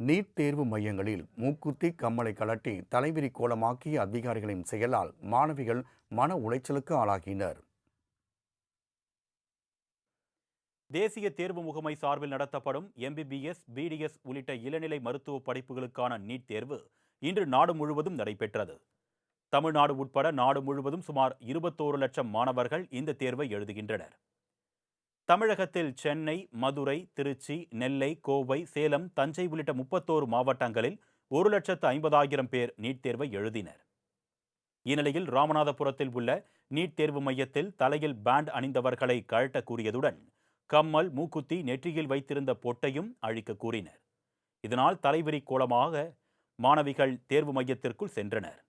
NEET தேர்வு மையங்களில் மூக்குத்தி கம்மலை கலட்டி தலைவிரி கோலமாக்கிய அதிகாரிகளின் செயலால் மாணவிகள் மன உளைச்சலுக்கு ஆளாகினர். தேசிய தேர்வு முகமை சார்பில் நடத்தப்படும் எம்பிபிஎஸ் பிடிஎஸ் உள்ளிட்ட இளநிலை மருத்துவ படிப்புகளுக்கான நீட் தேர்வு இன்று நாடு முழுவதும் நடைபெற்றது. தமிழ்நாடு உட்பட நாடு முழுவதும் சுமார் இருபத்தோரு லட்சம் மாணவர்கள் இந்த தேர்வை எழுதுகின்றனர். தமிழகத்தில் சென்னை மதுரை திருச்சி நெல்லை கோவை சேலம் தஞ்சை உள்ளிட்ட முப்பத்தோரு மாவட்டங்களில் ஒரு லட்சத்து ஐம்பதாயிரம் பேர் நீட் தேர்வை எழுதினர். இந்நிலையில் ராமநாதபுரத்தில் உள்ள நீட் தேர்வு மையத்தில் தலையில் பேண்ட் அணிந்தவர்களை கழட்ட கூறியதுடன் கம்மல் மூக்குத்தி நெற்றியில் வைத்திருந்த பொட்டையும் அழிக்க கூறினர். இதனால் தலைவிரி கோலமாக மாணவிகள் தேர்வு மையத்திற்குள் சென்றனர்.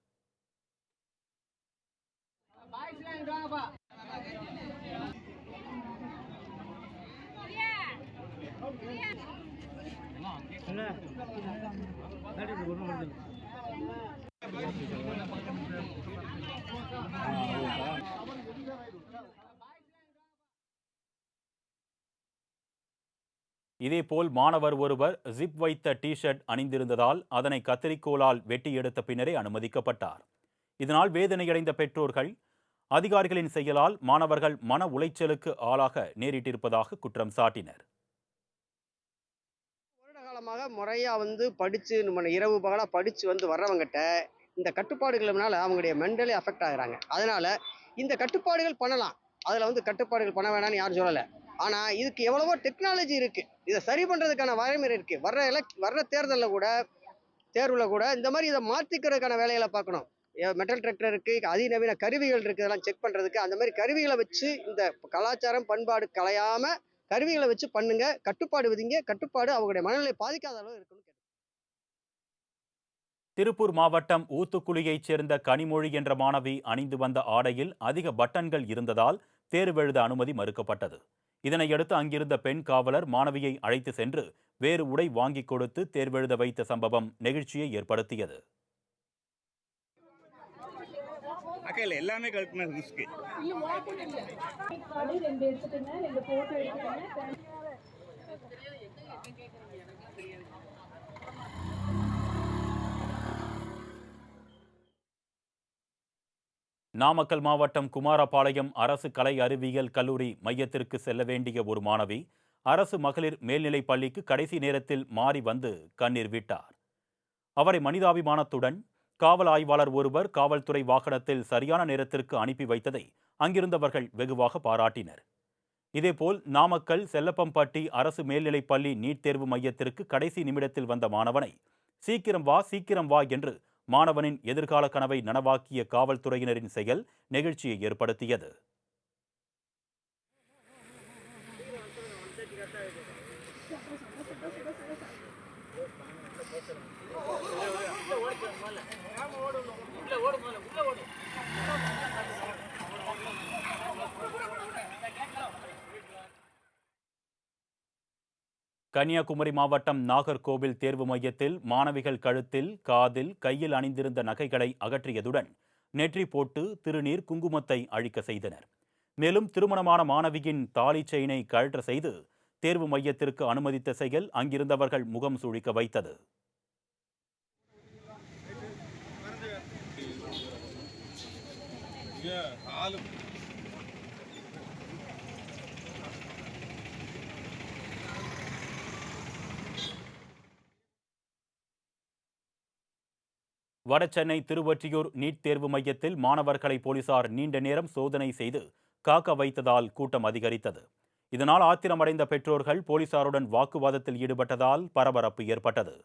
இதேபோல் மாணவர் ஒருவர் ஜிப் வைத்த டி ஷர்ட் அணிந்திருந்ததால் அதனை கத்தரிக்கோலால் வெட்டி எடுத்த பின்னரே அனுமதிக்கப்பட்டார். இதனால் வேதனையடைந்த பெற்றோர்கள் அதிகாரிகளின் செயலால் மாணவர்கள் மன உளைச்சலுக்கு ஆளாக நேரிட்டிருப்பதாக குற்றம் சாட்டினர். காலமாக முறையாக வந்து படித்து நம்ம இரவு பகலாக படித்து வந்து வர்றவங்ககிட்ட இந்த கட்டுப்பாடுகள்னால அவங்களுடைய மென்டலி அஃபெக்ட் ஆகிறாங்க. அதனால் இந்த கட்டுப்பாடுகள் பண்ணலாம். அதில் வந்து கட்டுப்பாடுகள் பண்ண வேணாம்னு யாரும் சொல்லலை. ஆனால் இதுக்கு எவ்வளவோ டெக்னாலஜி இருக்குது இதை சரி பண்ணுறதுக்கான வரைமுறை இருக்குது வர்ற எலக் வர்ற தேர்தலில் கூட தேர்வில் கூட இந்த மாதிரி இதை மாற்றிக்கிறதுக்கான வேலைகளை பார்க்கணும். மெட்டல் டிராக்டர் இருக்குது அதிநவீன கருவிகள் இருக்குது இதெல்லாம் செக் பண்ணுறதுக்கு அந்த மாதிரி கருவிகளை வச்சு இந்த கலாச்சாரம் பண்பாடு கலையாமல் கருவிகளை வச்சு பண்ணுங்க. கட்டுப்பாடு விதிங்க. கட்டுப்பாடு அவங்களுடைய மனநிலை பாதிக்காத அளவு இருக்கணும் திருப்பூர் மாவட்டம் ஊத்துக்குளியைச் சேர்ந்த கனிமொழி என்ற மாணவி அணிந்து வந்த ஆடையில் அதிக பட்டன்கள் இருந்ததால் தேர்வெழுத அனுமதி மறுக்கப்பட்டது. இதனையடுத்து அங்கிருந்த பெண் காவலர் மாணவியை அழைத்து சென்று வேறு உடை வாங்கிக் கொடுத்து தேர்வெழுத வைத்த சம்பவம் நெகிழ்ச்சியை ஏற்படுத்தியது. எல்லாமே கழுத்துனா ரிஸ்க்கு. நாமக்கல் மாவட்டம் குமாரபாளையம் அரசு கலை அறிவியல் கல்லூரி மையத்திற்கு செல்ல வேண்டிய ஒரு மாணவி அரசு மகளிர் மேல்நிலைப் பள்ளிக்கு கடைசி நேரத்தில் மாறி வந்து கண்ணீர் விட்டார். அவரை மனிதாபிமானத்துடன் காவல் ஆய்வாளர் ஒருவர் காவல்துறை வாகனத்தில் சரியான நேரத்திற்கு அனுப்பி வைத்ததை அங்கிருந்தவர்கள் வெகுவாக பாராட்டினர். இதேபோல் நாமக்கல் செல்லப்பம்பட்டி அரசு மேல்நிலைப் பள்ளி நீட் தேர்வு மையத்திற்கு கடைசி நிமிடத்தில் வந்த மாணவனை சீக்கிரம் வா சீக்கிரம் வா என்று மாணவனின் எதிர்கால கனவை நனவாக்கிய காவல்துறையினரின் செயல் நெகிழ்ச்சியை ஏற்படுத்தியது. கன்னியாகுமரி மாவட்டம் நாகர்கோவில் தேர்வு மையத்தில் மாணவிகள் கழுத்தில் காதில் கையில் அணிந்திருந்த நகைகளை அகற்றியதுடன் நெற்றி போட்டு திருநீர் குங்குமத்தை அழிக்க செய்தனர். மேலும் திருமணமான மாணவியின் தாலி செயினை கழற்ற செய்து தேர்வு மையத்திற்கு அனுமதித்த செயல் அங்கிருந்தவர்கள் முகம் சுழிக்க வைத்தது. வடசென்னை திருவொற்றியூர் நீட் தேர்வு மையத்தில் மாணவர்களை போலீசார் நீண்ட நேரம் சோதனை செய்து காக்க வைத்ததால் கூட்டம் அதிகரித்தது. இதனால் ஆத்திரமடைந்த பெற்றோர்கள் போலீசாருடன் வாக்குவாதத்தில் ஈடுபட்டதால் பரபரப்பு ஏற்பட்டது.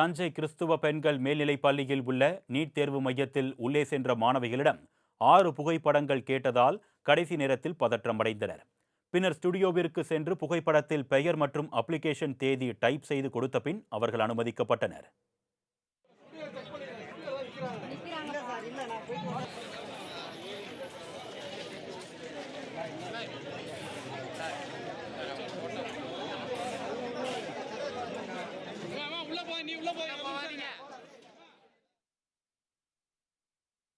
தஞ்சை கிறிஸ்துவ பெண்கள் மேல்நிலைப் பள்ளியில் உள்ள நீட் தேர்வு மையத்தில் உள்ளே சென்ற மாணவிகளிடம் ஆறு புகைப்படங்கள் கேட்டதால் கடைசி நேரத்தில் பதற்றமடைந்தனர் பின்னர் ஸ்டுடியோவிற்கு சென்று புகைப்படத்தில் பெயர் மற்றும் அப்ளிகேஷன் தேதி டைப் செய்து கொடுத்த பின் அவர்கள் அனுமதிக்கப்பட்டனர்.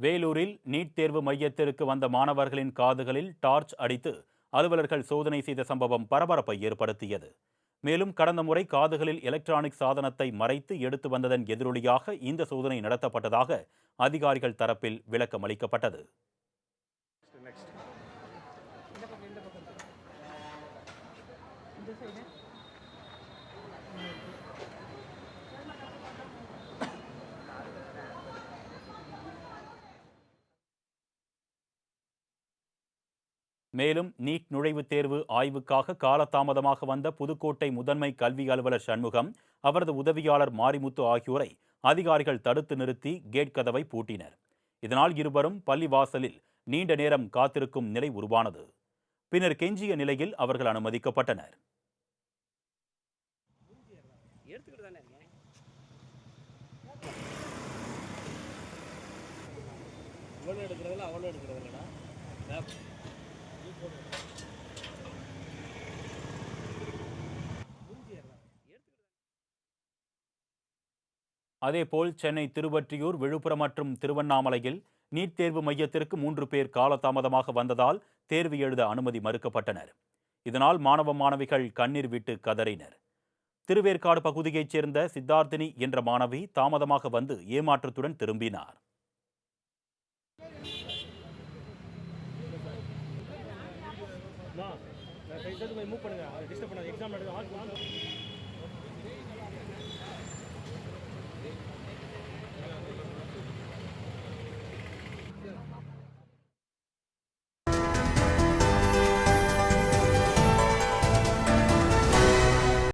வேலூரில் நீட் தேர்வு மையத்திற்கு வந்த மாணவர்களின் காதுகளில் டார்ச் அடித்து அலுவலர்கள் சோதனை செய்த சம்பவம் பரபரப்பை ஏற்படுத்தியது. மேலும் கடந்த முறை காதுகளில் எலக்ட்ரானிக் சாதனத்தை மறைத்து எடுத்து வந்ததன் எதிரொலியாக இந்த சோதனை நடத்தப்பட்டதாக அதிகாரிகள் தரப்பில் விளக்கம் அளிக்கப்பட்டது. மேலும் நீட் நுழைவுத் தேர்வு ஆய்வுக்காக காலதாமதமாக வந்த புதுக்கோட்டை முதன்மை கல்வி அலுவலர் சண்முகம் அவரது உதவியாளர் மாரிமுத்து ஆகியோரை அதிகாரிகள் தடுத்து நிறுத்தி கேட் கதவை பூட்டினர். இதனால் இருவரும் பள்ளி வாசலில் நீண்ட நேரம் காத்திருக்கும் நிலை உருவானது. பின்னர் கெஞ்சிய நிலையில் அவர்கள் அனுமதிக்கப்பட்டனர். எடுத்துக்கிட்டு தானே இருக்கேன் அதேபோல் சென்னை திருவற்றியூர் விழுப்புரம் மற்றும் திருவண்ணாமலையில் நீட் தேர்வு மையத்திற்கு மூன்று பேர் காலதாமதமாக வந்ததால் தேர்வு எழுத அனுமதி மறுக்கப்பட்டனர். இதனால் மாணவ மாணவிகள் கண்ணீர் விட்டு கதறினர். திருவேற்காடு பகுதியைச் சேர்ந்த சித்தார்த்தினி என்ற மாணவி தாமதமாக வந்து ஏமாற்றத்துடன் திரும்பினார். மூவ் பண்ணுங்க. டிஸ்டர்ப் பண்ணாது எக்ஸாம் நடக்குது.